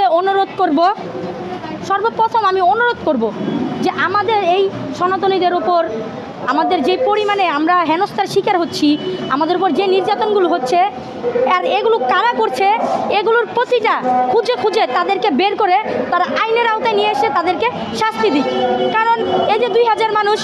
কাছে অনুরোধ করব সর্বপ্রথম আমি অনুরোধ করব যে আমাদের এই সনাতনীদের উপর আমাদের যে পরিমাণে আমরা হেনস্থার শিকার হচ্ছি, আমাদের উপর যে নির্যাতনগুলো হচ্ছে, আর এগুলো কারা করছে, এগুলোর প্রতিটা খুঁজে খুঁজে তাদেরকে বের করে তারা আইনের আওতায় নিয়ে এসে তাদেরকে শাস্তি দিক। কারণ এই যে দুই হাজার মানুষ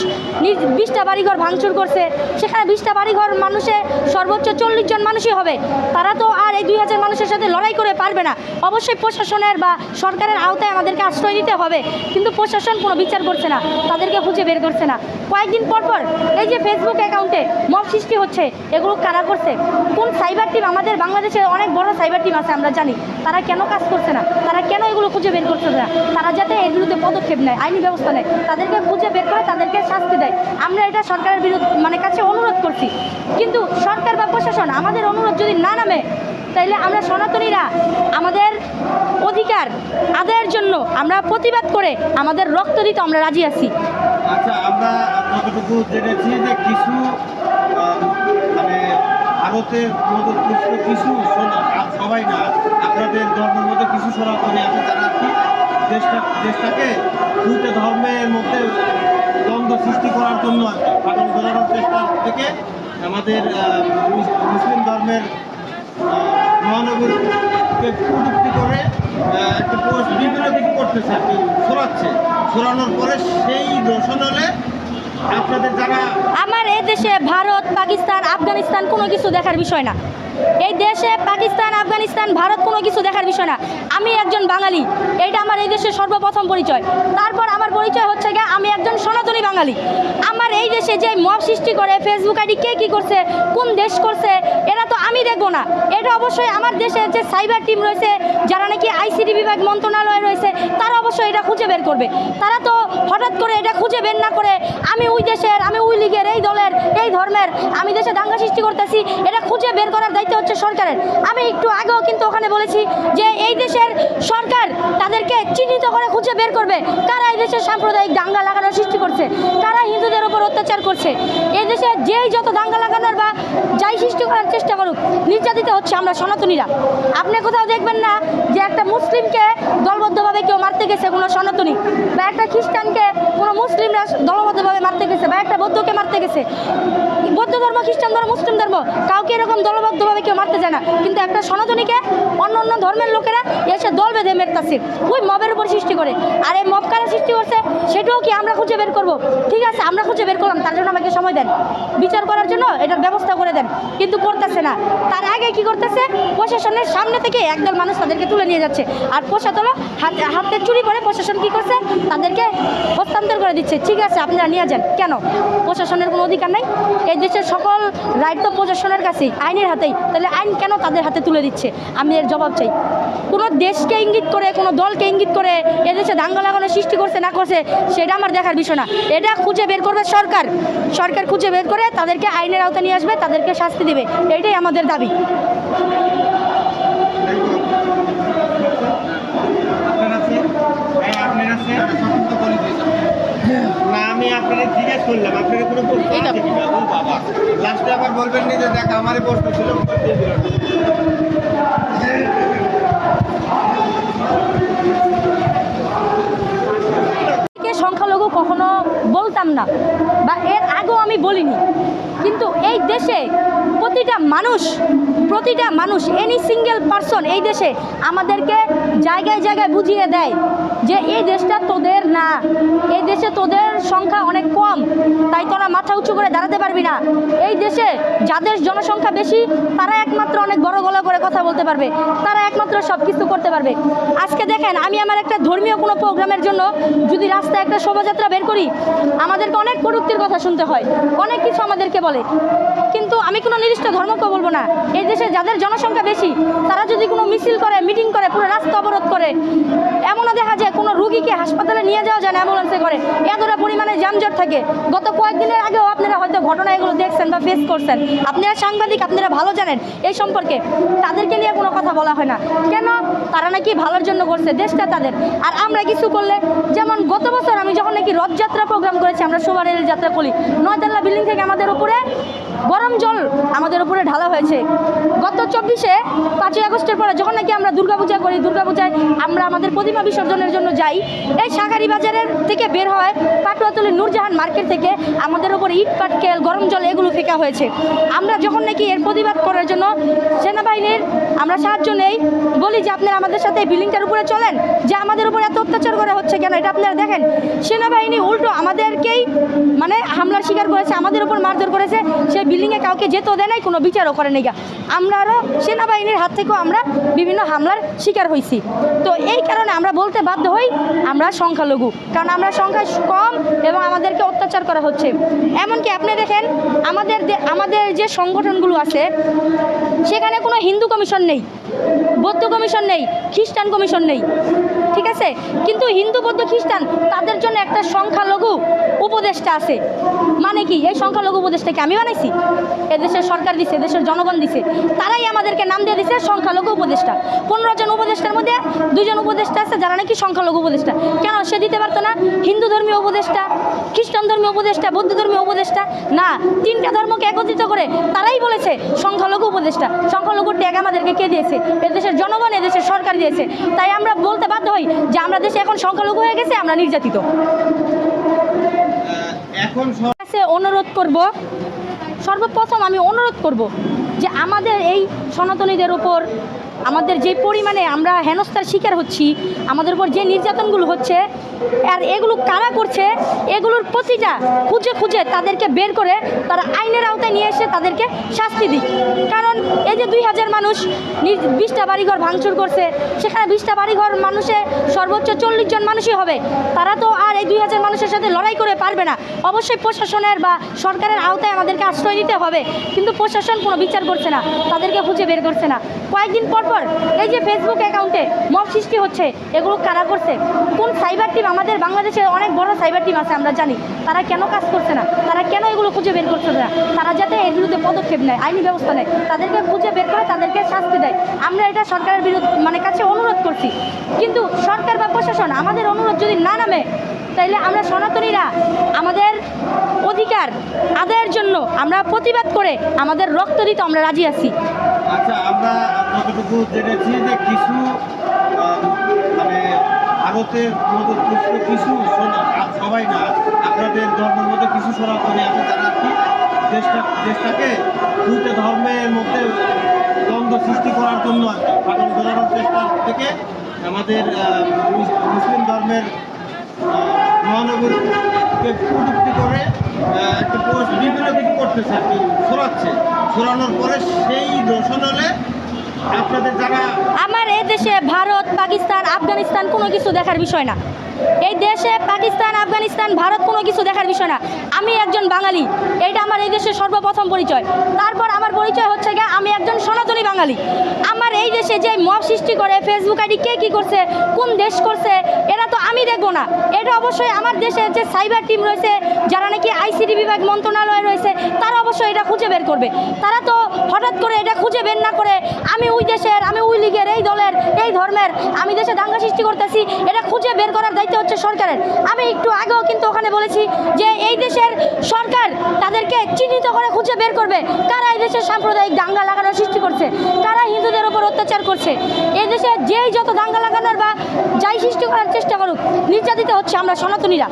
বিশটা বাড়িঘর ভাঙচুর করছে, সেখানে বিশটা বাড়িঘর মানুষে সর্বোচ্চ চল্লিশ জন মানুষই হবে। তারা তো আর এই দুই হাজার মানুষের সাথে লড়াই করে পারবে না। অবশ্যই প্রশাসনের বা সরকারের আওতায় আমাদেরকে আশ্রয় দিতে হবে, কিন্তু প্রশাসন কোনো বিচার করছে না, তাদেরকে খুঁজে বের করছে না। কয়েকদিন পর পর এই যে ফেসবুক অ্যাকাউন্টে মব সৃষ্টি হচ্ছে, এগুলো কারা করছে? কোন সাইবার টিম আমাদের বাংলাদেশে অনেক বড় সাইবার টিম আছে আমরা জানি। তারা কেন কাজ করছে না? তারা কেন এগুলো খুঁজে বের করছে না? তারা যাতে এর বিরুদ্ধে পদক্ষেপ নেয়, আইনি ব্যবস্থা নেয়, তাদেরকে খুঁজে বের করে তাদেরকে শাস্তি দেয়। আমরা এটা সরকারের বিরুদ্ধে মানে কাছে অনুরোধ করছি। কিন্তু সরকার বা প্রশাসন আমাদের অনুরোধ যদি না নামে, তাইলে আমরা সনাতনীরা আমাদের অধিকার আদায়ের জন্য আমরা প্রতিবাদ করে আমাদের রক্ত দিতে আমরা রাজি আছি। আচ্ছা আমরা যতটুকু জেনেছি যে কিছু মানে ভারতের কিছু সবাই না, আপনাদের ধর্মের মধ্যে কিছু সনাতনী আছে, যারা কি দেশটা, দেশটাকে দুটো ধর্মের মধ্যে দ্বন্দ্ব সৃষ্টি করার জন্য আর কি ফাটল ধরানোর চেষ্টা থেকে আমাদের মুস- মুসলিম ধর্মের মহানগরীকে প্রযুক্তি করে বিভিন্ন করতেছে আর কি, ছড়াচ্ছে। ছড়ানোর পরে সেই যারা আমার এই দেশে ভারত, পাকিস্তান, আফগানিস্তান কোনো কিছু দেখার বিষয় না। এই দেশে পাকিস্তান, আফগানিস্তান, ভারত কোনো কিছু দেখার বিষয় না। আমি একজন বাঙালি, এইটা আমার এই দেশের সর্বপ্রথম পরিচয়। তারপর আমার পরিচয় হচ্ছে গিয়ে আমি একজন সনাতনী বাঙালি। আমার এই দেশে যে মব সৃষ্টি করে ফেসবুক আইডি কে কী করছে, কোন দেশ করছে আমি দেখব না। এটা অবশ্যই আমার দেশের যে সাইবার টিম রয়েছে, যারা নাকি আইসিডি বিভাগ মন্ত্রণালয় রয়েছে, তারা অবশ্যই এটা খুঁজে বের করবে। তারা তো হঠাৎ করে এটা খুঁজে বের না করে, আমি ওই দেশের, আমি ওই লীগের, এই দলের, এই ধর্মের, আমি দেশে দাঙ্গা সৃষ্টি করতেছি, এটা খুঁজে বের করার দায়িত্ব হচ্ছে সরকারের। আমি একটু আগেও কিন্তু ওখানে বলেছি যে এই দেশের সরকার তাদেরকে চিহ্নিত করে খুঁজে বের করবে। কারা এই দেশের সাম্প্রদায়িক দাঙ্গা লাগানোর সৃষ্টি করছে? কারা হিন্দুদের উপর অত্যাচার করছে? এই দেশে যেই যত দাঙ্গা লাগানোর বা যাই সৃষ্টি করার চেষ্টা করুক নির্যাতিত হচ্ছে আমরা সনাতনীরা। আপনি কোথাও দেখবেন না যে একটা মুসলিমকে দলবদ্ধভাবে কেউ মারতে গেছে কোনো সনাতনী বা একটা খ্রিস্টানকে কোনো মুসলিমরা দলবদ্ধভাবে মারতে গেছে বা একটা বৌদ্ধকে মারতে গেছে। বৌদ্ধ ধর্ম, খ্রিস্টান ধর্ম, মুসলিম ধর্ম, কাউকে এরকম দলবদ্ধভাবে কেউ মারতে যায় না। কিন্তু একটা সনাতনীকে অন্য অন্য ধর্মের লোকেরা এসে দল বেঁধে মেরতাছে। ওই মবের উপর সৃষ্টি করে। আর এই মব কারা সৃষ্টি করছে, সেটাও কি আমরা খুঁজে বের করব? ঠিক আছে, আমরা খুঁজে বের করলাম, তার জন্য আমাকে সময় দেন। বিচার করার জন্য এটার ব্যবস্থা করে দেন, কিন্তু করতেছে না। তার আগে কি করতেছে? প্রশাসনের সামনে থেকে একদল মানুষ তাদেরকে তুলে নিয়ে যাচ্ছে। আর প্রশাসন হাতে হাতে চুরি করে প্রশাসন কি করছে? তাদেরকে হস্তান্তর করে দিচ্ছে। ঠিক আছে, আপনারা নিয়ে যান। কেন? প্রশাসনের কোনো অধিকার নাই? এই দেশের সকল রাইট তো প্রশাসনের কাছেই, আইনের হাতেই। তাহলে আইন কেন তাদের হাতে তুলে দিচ্ছে? আমি এর জবাব চাই। কোনো দেশকে ইঙ্গিত করে, কোনো দলকে ইঙ্গিত করে, এদেশে দাঙ্গা লাগানোর সৃষ্টি করছে, না করছে, সেটা আমার দেখার বিষয় না। এটা খুঁজে বের করবে সরকার। সরকার খুঁজে বের করে তাদেরকে আইনের আওতায় নিয়ে আসবে, তাদেরকে শাস্তি দেবে। এটাই আমাদের দাবি আপনার আছে হ্যাঁ আপনার আছে না আমি আপনাকে জিজ্ঞেস করলাম আপনাকে কোনো প্রশ্ন আছে কিনা? ও বাবা লাস্টে আবার বলবেন নি যে দেখ আমারই প্রশ্ন ছিল সংখ্যালঘু কখনো বলতাম না বা এর আগেও আমি বলিনি। কিন্তু এই দেশে প্রতিটা মানুষ প্রতিটা মানুষ এনি সিঙ্গেল পারসন এই দেশে আমাদেরকে জায়গায় জায়গায় বুঝিয়ে দেয়। যে এই দেশটা তোদের না, এই দেশে তোদের সংখ্যা অনেক কম, তাই তোরা মাথা উঁচু করে দাঁড়াতে পারবি না। এই দেশে যাদের জনসংখ্যা বেশি, তারা একমাত্র অনেক বড় গলা করে কথা বলতে পারবে, তারা একমাত্র সব কিছু করতে পারবে। আজকে দেখেন, আমি আমার একটা ধর্মীয় কোনো প্রোগ্রামের জন্য যদি রাস্তায় একটা শোভাযাত্রা বের করি, আমাদেরকে অনেক প্রযুক্তির কথা শুনতে হয়, অনেক কিছু আমাদেরকে বলে। কিন্তু আমি কোনো নির্দিষ্ট ধর্মকে বলব না। এই দেশে যাদের জনসংখ্যা বেশি, তারা যদি কোনো মিছিল করে, মিটিং করে, পুরো রাস্তা অবরোধ করে এমনও দেখা যায় কোনো রুগীকে হাসপাতালে নিয়ে যাওয়া যায় না অ্যাম্বুলেন্সে করে এতটা পরিমাণে যানজট থাকে। গত কয়েকদিনের আগেও আপনারা হয়তো ঘটনা এগুলো দেখছেন বা ফেস করছেন। আপনারা সাংবাদিক, আপনারা ভালো জানেন এই সম্পর্কে। তাদেরকে নিয়ে কোনো কথা বলা হয় না। কেন? তারা নাকি ভালোর জন্য করছে, দেশটা তাদের। আর আমরা কিছু করলে, যেমন গত বছর আমি যখন নাকি রথযাত্রা প্রোগ্রাম করেছি, আমরা শোভা রেল যাত্রা করি, নয়তলা বিল্ডিং থেকে আমাদের উপরে গরম জল আমাদের উপরে ঢালা হয়েছে। গত চব্বিশে পাঁচই আগস্টের পরে যখন নাকি আমরা দুর্গাপূজা করি, দুর্গাপূজায় আমরা আমাদের প্রতিমা বিসর্জনের জন্য যাই এই শাঁখারি বাজারের থেকে বের হয় পাটুয়াতলি নূরজাহান মার্কেট থেকে। আমাদের উপর ইট পাটকেল গরম জল এগুলো ফেঁকা হয়েছে। আমরা যখন নাকি এর প্রতিবাদ করার জন্য সেনাবাহিনীর আমরা সাহায্য নেই, বলি যে আপনারা আমাদের সাথে বিল্ডিংটার উপরে চলেন, যে আমাদের উপর এত অত্যাচার করা হচ্ছে কেন? এটা আপনারা দেখেন। সেনাবাহিনী উল্টো আমাদেরকেই মানে হামলার শিকার করেছে, আমাদের উপর মারধর করেছে সেই বিল্ডিংয়ে কাউকে যেতেও দেয় নাই, কোনো বিচারও করে নাই গা। আমরা আরও সেনাবাহিনীর হাত থেকেও আমরা বিভিন্ন হামলার শিকার হয়েছি তো এই কারণে আমরা বলতে বাধ্য হই, আমরা সংখ্যালঘু। কারণ আমরা সংখ্যা কম এবং আমাদেরকে অত্যাচার করা হচ্ছে। এমনকি আপনি দেখেন, আমাদের আমাদের যে সংগঠনগুলো আছে, সেখানে কোনো হিন্দু কমিশন নেই, বৌদ্ধ কমিশন নেই, খ্রিস্টান কমিশন নেই। ঠিক আছে? কিন্তু হিন্দু, বৌদ্ধ, খ্রিস্টান, তাদের জন্য একটা সংখ্যালঘু উপদেষ্টা আছে। মানে কি? এই সংখ্যালঘু উপদেষ্টাকে আমি বানাইছি। এদেশের সরকার দিছে দেশের জনগণ দিছে। তারাই আমাদেরকে নাম দিয়ে দিছে সংখ্যালঘু উপদেষ্টা। পনেরো জন উপদেষ্টার মধ্যে দুজন উপদেষ্টা আছে, যারা নাকি সংখ্যালঘু উপদেষ্টা। কেন? সে দিতে পারতো না? হিন্দু ধর্মীয় উপদেষ্টা, খ্রিস্টান ধর্মীয় উপদেষ্টা, বৌদ্ধ ধর্মীয় উপদেষ্টা? না, তিনটা ধর্মকে একত্রিত করে তারাই বলেছে সংখ্যালঘু উপদেষ্টা। সংখ্যালঘু ট্যাগ আমাদেরকে কে দিয়েছে? এদেশের জনগণ, এদেশের সরকার দিয়েছে। তাই আমরা বলতে বাধ্য হই যে আমরা দেশে এখন সংখ্যালঘু হয়ে গেছে আমরা নির্যাতিত। এখন কাছে অনুরোধ করব। সর্বপ্রথম আমি অনুরোধ করব যে আমাদের এই সনাতনীদের উপর আমাদের যে পরিমাণে আমরা হেনস্থার শিকার হচ্ছি, আমাদের উপর যে নির্যাতনগুলো হচ্ছে, আর এগুলো কারা করছে, এগুলোর প্রতিটা খুঁজে খুঁজে তাদেরকে বের করে তারা আইনের আওতায় নিয়ে এসে তাদেরকে শাস্তি দিক। কারণ এই যে দুই হাজার মানুষ বিশটা বাড়িঘর ভাঙচুর করছে, সেখানে বিশটা বাড়িঘর মানুষে সর্বোচ্চ চল্লিশ জন মানুষই হবে। তারা তো আর এই দুই হাজার মানুষের সাথে লড়াই করে পারবে না। অবশ্যই প্রশাসনের বা সরকারের আওতায় আমাদেরকে আশ্রয় নিতে হবে, কিন্তু প্রশাসন কোনো বিচার করছে না, তাদেরকে খুঁজে বের করছে না। কয়েকদিন পর পর এই যে ফেসবুক অ্যাকাউন্টে মব সৃষ্টি হচ্ছে, এগুলো কারা করছে? কোন সাইবার টিম আমাদের বাংলাদেশে অনেক বড় সাইবার টিম আছে আমরা জানি। তারা কেন কাজ করছে না? তারা কেন এগুলো খুঁজে বের করছে না? তারা যাতে এর বিরুদ্ধে পদক্ষেপ নেয়, আইনি ব্যবস্থা নেয়, তাদেরকে খুঁজে বের করে তাদেরকে শাস্তি দেয়। আমরা এটা সরকারের বিরুদ্ধে মানে কাছে অনুরোধ করছি। কিন্তু সরকার বা প্রশাসন আমাদের অনুরোধ যদি না নামে, তাইলে আমরা সনাতনীরা অধিকার আদায়ের জন্য আমরা প্রতিবাদ করে আমাদের রক্ত দিতে আমরা রাজি আছি। আচ্ছা আমরা যতটুকু জেনেছি যে কিছু মানে ভারতের মতো কিছু সোনা- সবাই না আপনাদের ধর্মের মধ্যে কিছু সনাতনী আছে যারা আর কি দেশটা দেশটাকে দুইটা ধর্মের মধ্যে দ্বন্দ্ব সৃষ্টি করার জন্য আর কি ধরানোর চেষ্টা থেকে আমাদের মুসলিম ধর্মের আহ, মহানগরীকে প্রযুক্তি করে বিভিন্ন কিছু করতেছে আর কি, ছড়াচ্ছে। ছড়ানোর পরে সেই দোষণ হলে আপনাদের যারা আমার এ দেশে ভারত, পাকিস্তান, আফগানিস্তান কোনো কিছু দেখার বিষয় না। এই দেশে পাকিস্তান, আফগানিস্তান, ভারত কোনো কিছু দেখার বিষয় না। আমি একজন বাঙালি এইটা আমার এই দেশের সর্বপ্রথম পরিচয়। তারপর আমার পরিচয় হচ্ছে গিয়ে আমি একজন সনাতনী বাঙালি। আমার এই দেশে যে মব সৃষ্টি করে ফেসবুক আইডি কে কী করছে, কোন দেশ করছে, এরা তো আমি দেখব না। এটা অবশ্যই আমার দেশের যে সাইবার টিম রয়েছে, যারা নাকি আইসিডি বিভাগ মন্ত্রণালয় রয়েছে, তারা অবশ্যই এটা খুঁজে বের করবে। তারা তো হঠাৎ করে এটা খুঁজে বের না করে আমি ওই দেশের, আমি ওই লীগের, এই দলের, এই ধর্মের, আমি দেশে দাঙ্গা সৃষ্টি করতেছি, এটা খুঁজে বের করার দায়িত্ব হচ্ছে সরকারের। আমি একটু আগেও কিন্তু ওখানে বলেছি যে এই দেশের সরকার তাদেরকে চিহ্নিত করে খুঁজে বের করবে। কারা এই দেশের সাম্প্রদায়িক দাঙ্গা লাগানোর সৃষ্টি করছে? কারা হিন্দুদের উপর অত্যাচার করছে? এই দেশে যেই যত দাঙ্গা লাগানোর বা যাই সৃষ্টি করার চেষ্টা করুক, নির্যাতিত হচ্ছে আমরা সনাতনীরা।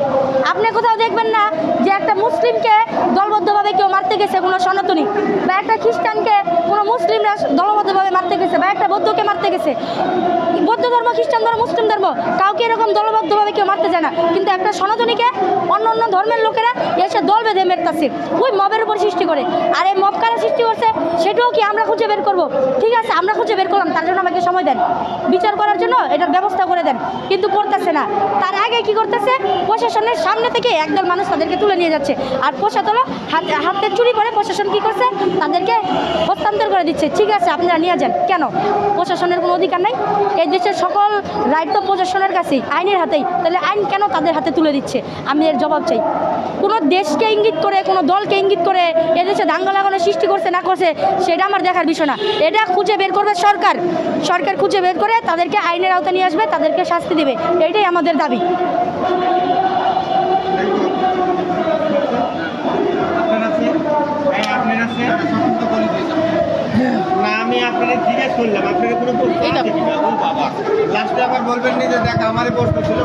আপনি কোথাও দেখবেন না যে একটা মুসলিমকে দলবদ্ধভাবে কেউ মারতে গেছে কোনো সনাতনী। বা একটা খ্রিস্টানকে কোনো মুসলিমরা দলবদ্ধভাবে গেছে বা একটা বৌদ্ধকে মারতে গেছে। বৌদ্ধ ধর্ম, খ্রিস্টান ধর্ম, মুসলিম ধর্ম, কাউকে এরকম দলবদ্ধভাবে কেউ মারতে যায় না। কিন্তু একটা সনাতনীকে অন্য অন্য ধর্মের লোকেরা এসে দল বেঁধে মেরতাছে। ওই মবের উপর সৃষ্টি করে। আর এই মব কারা সৃষ্টি করছে, সেটাও কি আমরা খুঁজে বের করব? ঠিক আছে, আমরা খুঁজে বের করলাম, তার জন্য আমাকে সময় দেন। বিচার করার জন্য এটার ব্যবস্থা করে দেন, কিন্তু করতেছে না। তার আগে কি করতেছে, প্রশাসনের সামনে থেকে একদল মানুষ তাদেরকে তুলে নিয়ে যাচ্ছে। আর প্রশাসন হাতে হাতে চুরি করে প্রশাসন কি করছে, তাদেরকে হস্তান্তর করে দিচ্ছে। ঠিক আছে, আপনারা নিয়ে যান। কেন? কেন? প্রশাসনের কোনো অধিকার নাই? এই দেশের সকল রাইট তো প্রশাসনের কাছেই, আইনের হাতেই। তাহলে আইন কেন তাদের হাতে তুলে দিচ্ছে? আমি এর জবাব চাই। কোনো দেশকে ইঙ্গিত করে, কোনো দলকে ইঙ্গিত করে, এদেশে দাঙ্গা লাগানোর সৃষ্টি করছে, না করছে, সেটা আমার দেখার বিষয় না। এটা খুঁজে বের করবে সরকার। সরকার খুঁজে বের করে তাদেরকে আইনের আওতায় নিয়ে আসবে, তাদেরকে শাস্তি দেবে। এটাই আমাদের দাবি। আপনার আপনাকে জিজ্ঞেস করলাম আপনাকে পুরো প্রশ্ন বাবা। লাস্টে আবার বলবেন নি যে দেখ আমারই প্রশ্ন ছিল।